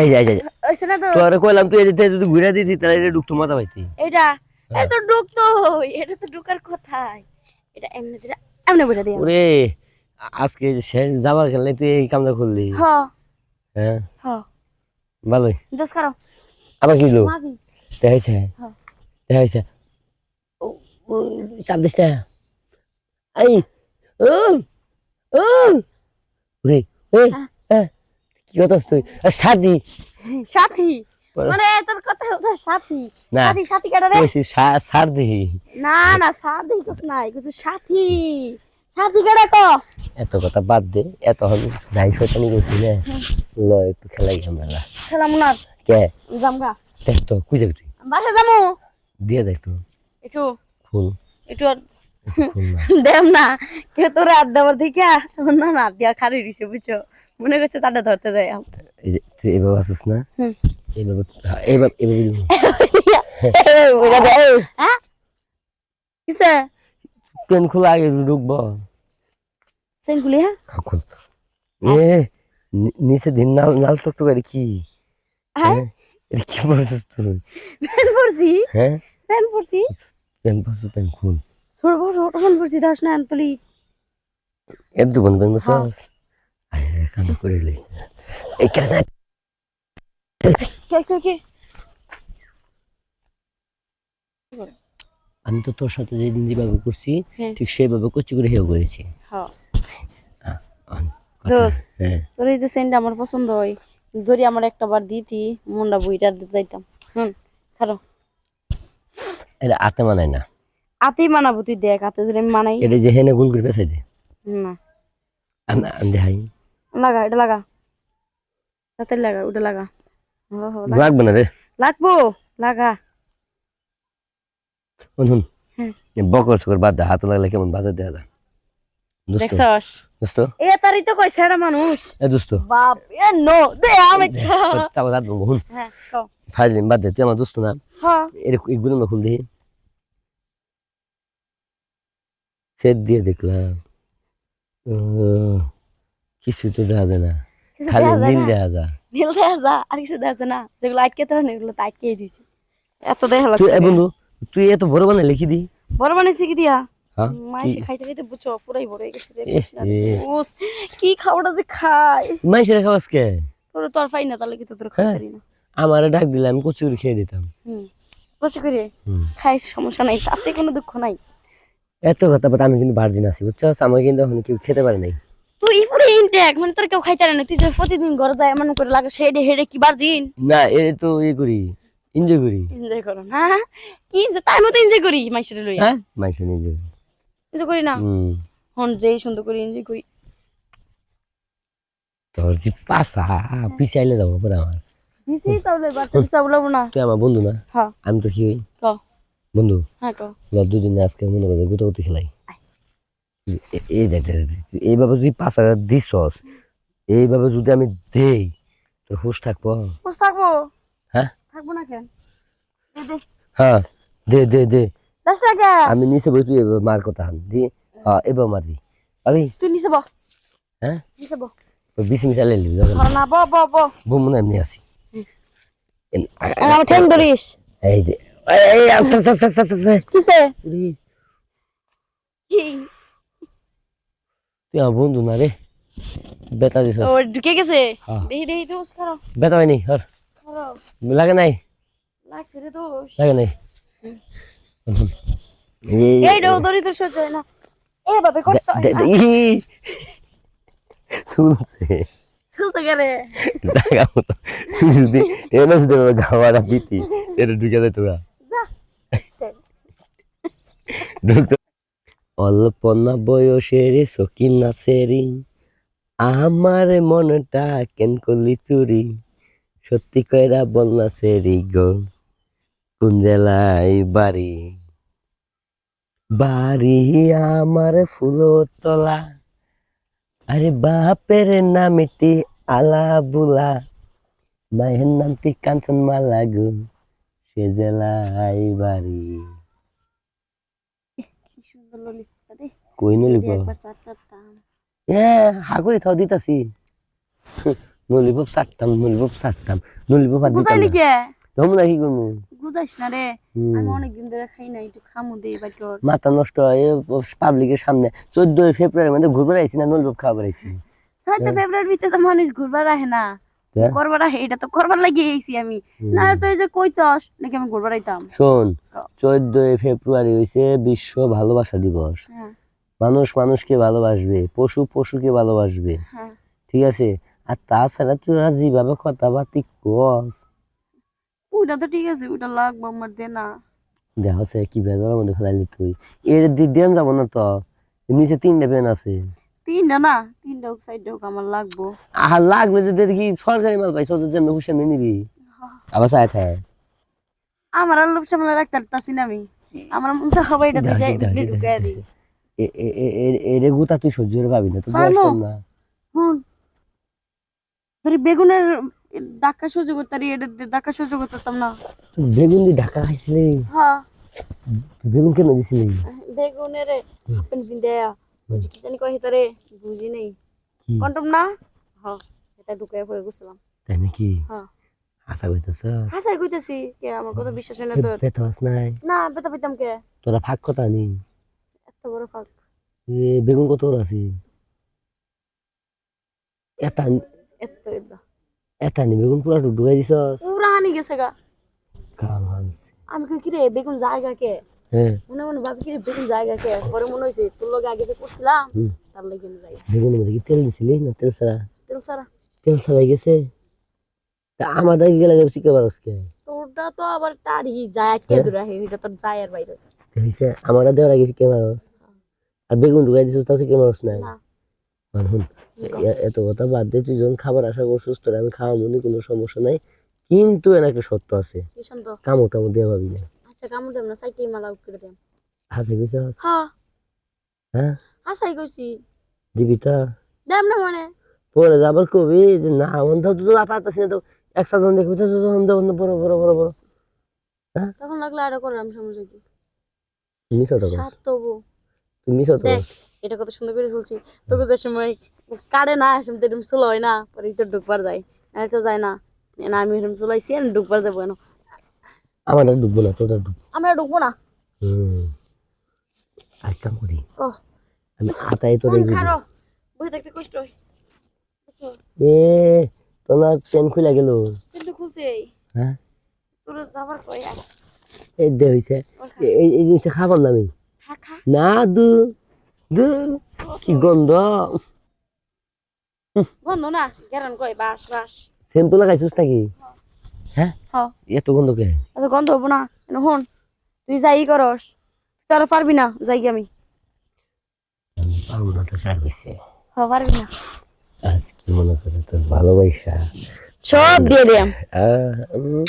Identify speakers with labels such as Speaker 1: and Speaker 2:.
Speaker 1: এই যে যে।
Speaker 2: ওইছে না তো।
Speaker 1: তোরে কইলাম তুই এদিকে যদি ঘুরে দিতি তাহলে এটা ডুকতো মজা পাইতি।
Speaker 2: এটা
Speaker 1: হ্যাঁ।
Speaker 2: এটা তো ঢুকতো এটা তো ঢুকার কথাই। এটা এমনি যেটা এমনি বলে দিই
Speaker 1: ওরে আজকে সে জামার খেললে তুই এই কামটা করলি
Speaker 2: হ।
Speaker 1: হ্যাঁ।
Speaker 2: হ।
Speaker 1: ভালোই।
Speaker 2: দোষ করো।
Speaker 1: আবার কি লো দেখাইছে?
Speaker 2: হ্যাঁ।
Speaker 1: দেখাইছে? চাপ দিস না। এই ও ও ওরে ওই
Speaker 2: হ্যাঁ।
Speaker 1: হ্যাঁ কি কথা তুই সাদি
Speaker 2: সাথী মানে তোর কথা হতো সাথী। সাথী সাথী কাটা রে।
Speaker 1: কইছি সা-
Speaker 2: না না সাথী কিছু নাই কিছু সাথী। সাথী কাটা তো।
Speaker 1: এত কথা বাদ দে এত হবে নাই শয়তানি করছি না। ল একটু খেলাই আমরা
Speaker 2: খেলাম না।
Speaker 1: কে?
Speaker 2: জামগা
Speaker 1: দেখ তো কুই যাবি তুই?
Speaker 2: বাসা যামু।
Speaker 1: দিয়ে দেখ তো।
Speaker 2: একটু।
Speaker 1: ফুল।
Speaker 2: একটু
Speaker 1: ফুল না।
Speaker 2: দেম না। কে তোর হাত দেওয়ার থেকে না না দিয়া খারি দিছে বুঝছ? মনে করছে তাটা ধরতে যায়।
Speaker 1: এই যে তুই এভাবে আসিস না? হ্যাঁ, এইভাবে এইভাবে দিবি।
Speaker 2: হ্যাঁ? কিসে?
Speaker 1: পেন খোলা আগে ঢুকবো।
Speaker 2: সেনগুলি হ্যাঁ?
Speaker 1: এখন এ নি- নিচে দিন নাল নাল টকটক এটা কি
Speaker 2: হ্যাঁ?
Speaker 1: হ্যাঁ? কি বলছিস তুই?
Speaker 2: প্যান পরছি
Speaker 1: হ্যাঁ?
Speaker 2: প্যান পরছি
Speaker 1: পেন পাশে পেন খুল।
Speaker 2: বড় ছোট ফোন পরছি দাস না আন্তলি
Speaker 1: একটু বন্ধ পেন
Speaker 2: হ্যাঁ।
Speaker 1: বসাস কাম করে লে এই কেন
Speaker 2: কে? কে কে
Speaker 1: আমি তো তোর সাথে যেদিন যেভাবে করছি
Speaker 2: হ্যাঁ।
Speaker 1: ঠিক সেইভাবে কচি করে করেছি।
Speaker 2: হ্যাঁ।
Speaker 1: হ্যাঁ।
Speaker 2: তোর এই যে সেন্টটা আমার পছন্দ হয় ধরি আমার একটা বার দিতি মনটা বইটা যাইতাম। হুম খারো।
Speaker 1: এটা আতে মানায় না।
Speaker 2: আতেই মানাবো তুই দেখ আতে ধরে আমি মানাই।
Speaker 1: এটা যে হেনে গুল করে পেছাই দে।
Speaker 2: না।
Speaker 1: আন- আন দে হাই
Speaker 2: লাগা এটা লাগা। হাতে লাগা ওটা লাগা।
Speaker 1: লাগবে না রে।
Speaker 2: লাগবো লাগা।
Speaker 1: শুন
Speaker 2: হুম।
Speaker 1: বকর সকর বাদ হাত লাগলে কেমন বাজার যায়।
Speaker 2: দেখছস?
Speaker 1: দোস্ত।
Speaker 2: এ তারই তো কই সেরা মানুষ।
Speaker 1: এ দোস্ত।
Speaker 2: বাপ এ নো দে আমি
Speaker 1: চাপা দাঁত বলব হুন
Speaker 2: হ্যাঁ কও
Speaker 1: ফাইলিন বাদ দে তুই আমার দোস্ত না।
Speaker 2: হ্যাঁ
Speaker 1: এরকম এগুলো না খুল দিই সেট দিয়ে দেখলাম। ও, কিছুই তো দেখা যায় না।
Speaker 2: কিছু
Speaker 1: খালি নীল। দেখা যায়।
Speaker 2: নীল দেখা যা আর কিছু দেখা যায় না। যেগুলো আটকে তো এগুলো তো আটকে দিছি এত দেখা
Speaker 1: তুই
Speaker 2: লাগছে
Speaker 1: বন্ধু তুই এত বড় বানাই লিখি দি
Speaker 2: বড় বানাইছি কি দিয়া?
Speaker 1: হ্যাঁ
Speaker 2: মাইসে খাইতে খাইতে বুঝছ পুরাই গেছে কি খাওয়াটা যে
Speaker 1: খাওয়াস কে
Speaker 2: তোর তো আর পাই না তাহলে কি তো তোর
Speaker 1: হ্যাঁ।
Speaker 2: না?
Speaker 1: আমার ডাক দিলে আমি কচুরি খেয়ে দিতাম।
Speaker 2: করে?
Speaker 1: হুম।
Speaker 2: সমস্যা নাই তাতে কোনো দুঃখ নাই।
Speaker 1: এত কথা বাট আমি কিন্তু ভার্জিন আছি বুঝছ আমাকে কিন্তু এখন কেউ খেতে পারে নাই।
Speaker 2: তুই পুরো ইনটেক মানে তোর কেউ খাইতে না। তুই প্রতিদিন ঘরে যায় এমন করে লাগে হেডে হেডে কি বারজিন
Speaker 1: না এ তো ইয়ে করি এনজয় করি।
Speaker 2: এনজয় করো না। কি যে তাই মতো এনজয় করি মাইসের লইয়া।
Speaker 1: হ্যাঁ? মাইসে এনজয়
Speaker 2: এনজয় করি না?
Speaker 1: হুম।
Speaker 2: হন যেই সুন্দর করে এনজয় করি।
Speaker 1: তোর যে পাশা পিছাইলে যাব পরে আমার।
Speaker 2: দিছি তাহলে বাচ্চা দিছা না।
Speaker 1: তুই আমার বন্ধু না?
Speaker 2: হ্যাঁ।
Speaker 1: আমি তো কি হই
Speaker 2: ক।
Speaker 1: বন্ধু?
Speaker 2: হ্যাঁ ক।
Speaker 1: দুদিনে আজকে মনে করে গুতো গুতো খেলাই। এই দেখ এইভাবে যদি পাঁচ হাজার দিছস এইভাবে যদি আমি দেই তোর হুশ থাকব?
Speaker 2: বস থাকব?
Speaker 1: হ্যাঁ?
Speaker 2: থাকব না কেন? দে দে।
Speaker 1: হ্যাঁ দে দে দে। আমি নিচে বই তুই মার কথা দি। হ্যাঁ এবার মারবি। আমি
Speaker 2: তুই নিচে বহ।
Speaker 1: হ্যাঁ?
Speaker 2: নিচে বহ।
Speaker 1: বিশ লেলি যখন।
Speaker 2: ধর না ব ব ব
Speaker 1: বউ মনে এমনি আসি
Speaker 2: আমার ঠ্যাং ধরিস।
Speaker 1: এই যে এই, আস্তে আস্তে আস্তে আস্তে
Speaker 2: কিসে?
Speaker 1: বন্ধু না রে। বেতা দিছ
Speaker 2: ও ঢুকে গেছে। দেখি দেখি দোষ করো
Speaker 1: বেতা হয়নি হর
Speaker 2: করো
Speaker 1: লাগে নাই?
Speaker 2: লাগছে রে দোষ
Speaker 1: লাগে নাই? এই-
Speaker 2: এই ডো দড়ি তোর সহ্য হয় না। এ বাবে করতে
Speaker 1: দে-
Speaker 2: না।
Speaker 1: দে- ই, শুনছে?
Speaker 2: চলতে গেলে
Speaker 1: জায়গা মতো। যদি এনে যদি গাওয়াটা দিতি এটা ঢুকে যেত না
Speaker 2: যা।
Speaker 1: ঢুকতো অল্প না বয়সের সকিন সেরি আমার মনটা কেন করলি চুরি? সত্যি কইরা বল না সেরি গো, কোন জেলায় বাড়ি? বাড়ি আমার ফুলতলা, আরে বাপের নামটি আলা বুলা মায়ের নামটি কাঞ্চন মালা গো, সে জেলায় বাড়ি
Speaker 2: কি সুন্দর ললিতা রে
Speaker 1: কই
Speaker 2: চারটাতাম
Speaker 1: এ হাগুরি থাও দিতাছি। নলিপপ চাটতাম নলিপপ চাটতাম নলিপপ আর দিতাম
Speaker 2: বুঝাইলি কে?
Speaker 1: না কি করব
Speaker 2: বুঝাইস না রে। আমি অনেকদিন ধরে খাই না একটু খামু দে বাটর
Speaker 1: মাথা নষ্ট হয় পাবলিকের সামনে। চোদ্দই ফেব্রুয়ারি মধ্যে ঘুরবে আইছি না নলিপপ খাওয়া বেড়াইছি
Speaker 2: ছয়টা ফেব্রুয়ারি ভিতরে তো মানুষ ঘুরবার আহে না।
Speaker 1: হ্যাঁ?
Speaker 2: করবার আহে এটা তো করবার লাগিয়ে আইছি আমি। না তো এই যে কইতস নাকি আমি ঘুরবার আইতাম?
Speaker 1: শোন চোদ্দই ফেব্রুয়ারি হইছে বিশ্ব ভালোবাসা দিবস।
Speaker 2: হ্যাঁ।
Speaker 1: মানুষ মানুষকে ভালোবাসবে পশু পশুকে ভালোবাসবে।
Speaker 2: হ্যাঁ।
Speaker 1: ঠিক আছে? আর তাছাড়া তোরা যেভাবে কথাবার্তি কস
Speaker 2: ওটা তো ঠিক আছে ওটা লাগবো আমার দে না।
Speaker 1: দেখা সে কি বেজার মধ্যে ফেলাইলি তুই। এর যাব না তো। নিচে তিনটে পেন আছে।
Speaker 2: তিনটা না? তিনটা হোক সাইডটা হোক আমার লাগবো।
Speaker 1: আর লাগবে যে দেখি সরকারি মাল পাইছ যে যেমন হুসেন নিবি? আবার চাই থাকে
Speaker 2: আমার আর লোভ রাখতে পারতাছি না আমি। আমার মন চা খাবার এটা ঢুকাই দিই।
Speaker 1: এরে গুতা তুই সহ্য করে পাবি না তুই বয়স কম না।
Speaker 2: হুন ধরি বেগুনের সহ্য করতারি এটা সহ্য করতাম না।
Speaker 1: বেগুন দিয়ে খাইছিলি?
Speaker 2: হ্যাঁ।
Speaker 1: বেগুন কেন দিছিলি?
Speaker 2: বেগুনের আপেন বুঝি কি জানি কয় হেতারে বুঝি নেই। কন্টম না? হ্যাঁ এটা ঢুকাই পড়ে গুছলাম।
Speaker 1: তাই নাকি?
Speaker 2: হ্যাঁ। হাসাই কইতেছি কে আমার কথা বিশ্বাস হয় না তোর।
Speaker 1: নাই?
Speaker 2: না বেতা পেতাম কে?
Speaker 1: তোরা ফাঁক কথা নি
Speaker 2: এত বড় ফাঁক।
Speaker 1: বেগুন কত বড় আছে? এটা
Speaker 2: এত এটা
Speaker 1: এটা নি বেগুন পুরা ডুবাই দিছস?
Speaker 2: পুরা হানি গেছে গা।
Speaker 1: কাম হালছে
Speaker 2: আমি কই কি রে বেগুন জায়গা কে?
Speaker 1: হ্যাঁ।
Speaker 2: মনে মনে ভাবি কি রে বেগুন জায়গা কে? পরে মনে হয়েছে তোর লগে আগে যে করছিলাম তার লাগে যাই
Speaker 1: বেগুনের মধ্যে কি তেল দিছিলি? না তেল ছাড়া?
Speaker 2: তেল ছাড়া।
Speaker 1: তেল ছাড়াই গেছে? তা আমার দাগে গেলে পারস কে?
Speaker 2: তোরটা তো আবার তারই যায় আটকে। দূরে এটা তোর যায় আর বাইরে।
Speaker 1: হয়েছে আমার দেওয়ার আগে শিখে মারস আর বেগুন ঢুকাই দিছিস তাও নাই। এত কথা বাদ দে তুই যখন খাবার আশা করছিস তোর আমি খাওয়া মনে কোনো সমস্যা নাই। কিন্তু এর একটা সত্য আছে। কামড় টামড় দেওয়া পাবি না
Speaker 2: আচ্ছা কামড় দেব না মালা করে দেব।
Speaker 1: হাসে
Speaker 2: হ্যাঁ।
Speaker 1: হ্যাঁ?
Speaker 2: কইছি।
Speaker 1: দিবি তা?
Speaker 2: দেব না মানে?
Speaker 1: পরে যাবার কবি যে না মন তো পারতাছি না তো একসাথে দেখবি তো বড় বড় বড় বড়।
Speaker 2: তখন লাগলে আর করলাম সমস্যা কি?
Speaker 1: হতো হতো
Speaker 2: দেখ এটা কত সুন্দর করে চলছি তোকে যে সময় কাটে না আসলে এরকম চলো হয় না পরে তো ঢুকবার যায়। না তো যায় না। না আমি এরকম চলাইছি আর ঢুকবার যাব না
Speaker 1: আমার ডুববো না
Speaker 2: আমরা ঢুকবো না।
Speaker 1: আর কাম করি। আমি আতাই
Speaker 2: মন খারো। বই থাকতে কষ্ট হয়।
Speaker 1: এ তোমার পেন খুলে গেল।
Speaker 2: সিন্ধু খুলছে।
Speaker 1: হ্যাঁ।
Speaker 2: তোর যাবার কই
Speaker 1: এই দে হইছে। এই এই জিনিসটা খাবার না আমি না দু কি গন্ধ?
Speaker 2: বন্ধ না গেরান কই বাস বাস।
Speaker 1: শ্যাম্পু লাগাইছিস নাকি? হ্যাঁ? এত গন্ধ কে?
Speaker 2: এত গন্ধ হব না হন? তুই যাই করস। তুই আর পারবি না যাই আমি।
Speaker 1: পারব না তো হয়েছে
Speaker 2: হ পারবি না।
Speaker 1: আজ কি মনে করে তোর ভালোবাসা।
Speaker 2: সব দিয়ে
Speaker 1: উম,